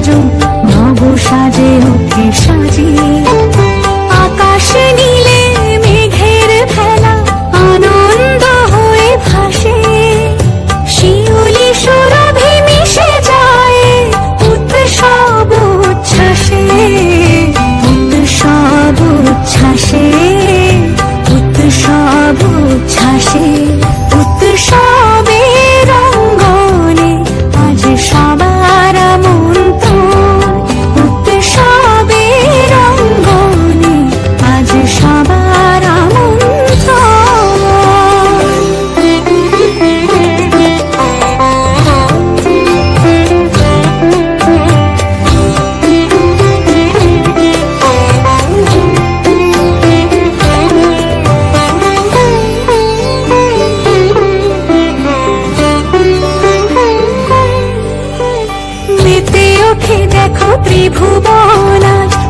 সাজো, নব সাজে ওকে সাজিয়ে আকাশে নীলে মেঘের খেলা আনন্দ হয়ে ভাসে। শিউলি সুরভি মিশে যায়, উৎসব উচ্ছ্বাসে। উৎসব উচ্ছ্বাসে উৎসব উচ্ছ্বাসে। ত্রিভুবনায়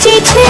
teacher.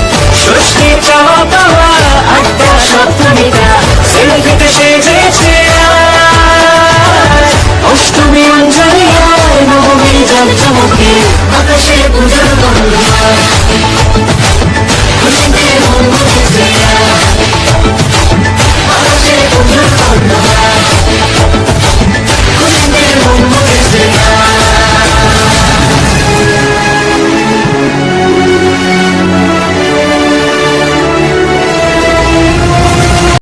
সৃষ্টি চাওয়া পাওয়া আড্ডা সপ্তমিতা সেলফিতে সেজেছে অষ্টমী অঞ্জলি নবমী জমজমকে আকাশে পূজার